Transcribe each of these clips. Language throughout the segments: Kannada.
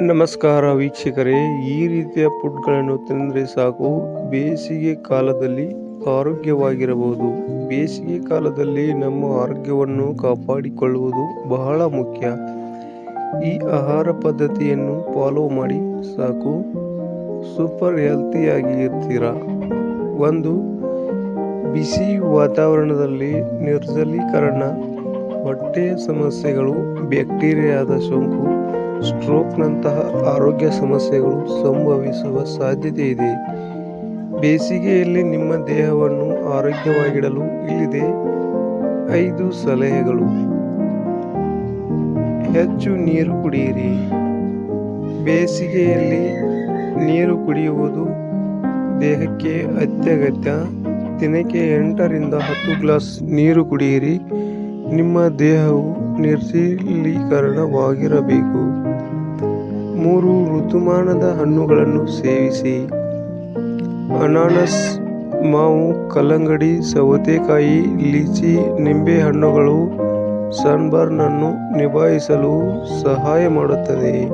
ನಮಸ್ಕಾರ ವೀಕ್ಷಕರೇ, ಈ ರೀತಿಯ ಫುಡ್ಗಳನ್ನು ತಿಂದರೆ ಸಾಕು. ಬೇಸಿಗೆ ಕಾಲದಲ್ಲಿ ಆರೋಗ್ಯವಾಗಿರಬಹುದು. ಬೇಸಿಗೆ ಕಾಲದಲ್ಲಿ ನಮ್ಮ ಆರೋಗ್ಯವನ್ನು ಕಾಪಾಡಿಕೊಳ್ಳುವುದು ಬಹಳ ಮುಖ್ಯ. ಈ ಆಹಾರ ಪದ್ಧತಿಯನ್ನು ಫಾಲೋ ಮಾಡಿ ಸಾಕು. ಸೂಪರ್ ಹೆಲ್ತಿಯಾಗಿ ಇರ್ತೀರ? ಒಂದು, ಬಿಸಿ ವಾತಾವರಣದಲ್ಲಿ ನಿರ್ಜಲೀಕರಣ. ಹೊಟ್ಟೆ ಸಮಸ್ಯೆಗಳು, ಬ್ಯಾಕ್ಟೀರಿಯಾದ ಸೋಂಕು ಸ್ಟ್ರೋಕ್ನಂತಹ ಆರೋಗ್ಯ ಸಮಸ್ಯೆಗಳು ಸಂಭವಿಸುವ ಸಾಧ್ಯತೆ ಇದೆ. ಬೇಸಿಗೆಯಲ್ಲಿ ನಿಮ್ಮ ದೇಹವನ್ನು ಆರೋಗ್ಯವಾಗಿಡಲು ಇಲ್ಲಿದೆ ಐದು ಸಲಹೆಗಳು. ಹೆಚ್ಚು ನೀರು ಕುಡಿಯಿರಿ. ಬೇಸಿಗೆಯಲ್ಲಿ ನೀರು ಕುಡಿಯುವುದು ದೇಹಕ್ಕೆ ಅತ್ಯಗತ್ಯ. ದಿನಕ್ಕೆ ಎಂಟರಿಂದ ಹತ್ತು ಗ್ಲಾಸ್ ನೀರು ಕುಡಿಯಿರಿ. ನಿಮ್ಮ ದೇಹವು ನಿರ್ಜಲೀಕರಣವಾಗಿರಬೇಕು. ಮೂರು ಋತುಮಾನದ ಹಣ್ಣುಗಳನ್ನು ಸೇವಿಸಿ. ಅನಾನಸ್ ಮಾವು, ಕಲ್ಲಂಗಡಿ ಸವತೆಕಾಯಿ ಲೀಚಿ, ನಿಂಬೆ ಹಣ್ಣುಗಳು ಸನ್ಬರ್ನ್ ಅನ್ನು ನಿಭಾಯಿಸಲು ಸಹಾಯ ಮಾಡುತ್ತದೆ.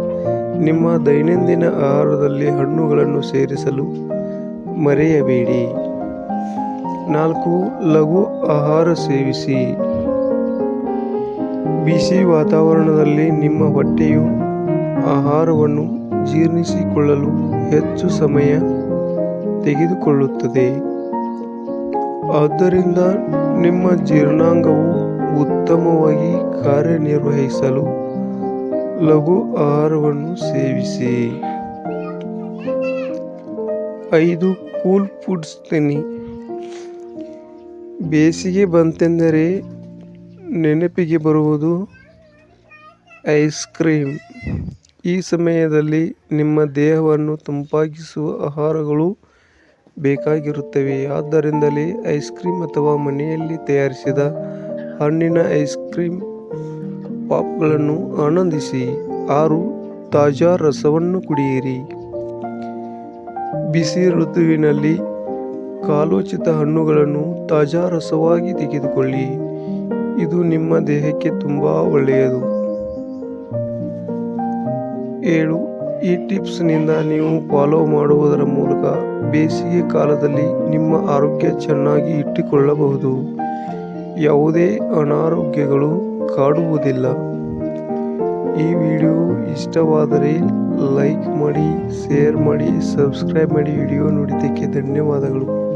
ನಿಮ್ಮ ದೈನಂದಿನ ಆಹಾರದಲ್ಲಿ ಹಣ್ಣುಗಳನ್ನು ಸೇರಿಸಲು ಮರೆಯಬೇಡಿ. ನಾಲ್ಕು, ಲಘು ಆಹಾರ ಸೇವಿಸಿ. ಬಿಸಿ ವಾತಾವರಣದಲ್ಲಿ ನಿಮ್ಮ ಹೊಟ್ಟೆಯು ಆಹಾರವನ್ನು ಜೀರ್ಣಿಸಿಕೊಳ್ಳಲು ಹೆಚ್ಚು ಸಮಯ ತೆಗೆದುಕೊಳ್ಳುತ್ತದೆ. ಆದ್ದರಿಂದ ನಿಮ್ಮ ಜೀರ್ಣಾಂಗವು ಉತ್ತಮವಾಗಿ ಕಾರ್ಯನಿರ್ವಹಿಸಲು ಲಘು ಆಹಾರವನ್ನು ಸೇವಿಸಿ. ಐದು, ಕೂಲ್ ಫುಡ್ಸ್ ತಿನ್ನಿ. ಬೇಸಿಗೆ ಬಂತೆಂದರೆ ನೆನಪಿಗೆ ಬರುವುದು ಐಸ್ ಕ್ರೀಮ್. ಈ ಸಮಯದಲ್ಲಿ ನಿಮ್ಮ ದೇಹವನ್ನು ತಂಪಾಗಿಸುವ ಆಹಾರಗಳು ಬೇಕಾಗಿರುತ್ತವೆ. ಆದ್ದರಿಂದಲೇ ಐಸ್ ಕ್ರೀಮ್ ಅಥವಾ ಮನೆಯಲ್ಲಿ ತಯಾರಿಸಿದ ಹಣ್ಣಿನ ಐಸ್ ಕ್ರೀಮ್ ಪಾಪ್ಗಳನ್ನು ಆನಂದಿಸಿ. ಆರು, ತಾಜಾ ರಸವನ್ನು ಕುಡಿಯಿರಿ. ಬಿಸಿ ಋತುವಿನಲ್ಲಿ ಕಾಲೋಚಿತ ಹಣ್ಣುಗಳನ್ನು ತಾಜಾ ರಸವಾಗಿ ತೆಗೆದುಕೊಳ್ಳಿ. ಇದು ನಿಮ್ಮ ದೇಹಕ್ಕೆ ತುಂಬ ಒಳ್ಳೆಯದು. ಏಳು ಈ ಟಿಪ್ಸ್ನಿಂದ ನೀವು ಫಾಲೋ ಮಾಡುವುದರ ಮೂಲಕ ಬೇಸಿಗೆ ಕಾಲದಲ್ಲಿ ನಿಮ್ಮ ಆರೋಗ್ಯ ಚೆನ್ನಾಗಿ ಇಟ್ಟುಕೊಳ್ಳಬಹುದು. ಯಾವುದೇ ಅನಾರೋಗ್ಯಗಳು ಕಾಡುವುದಿಲ್ಲ. ಈ ವಿಡಿಯೋ ಇಷ್ಟವಾದರೆ ಲೈಕ್ ಮಾಡಿ, ಶೇರ್ ಮಾಡಿ, ಸಬ್ಸ್ಕ್ರೈಬ್ ಮಾಡಿ. ವಿಡಿಯೋ ನೋಡಿದ್ದಕ್ಕೆ ಧನ್ಯವಾದಗಳು.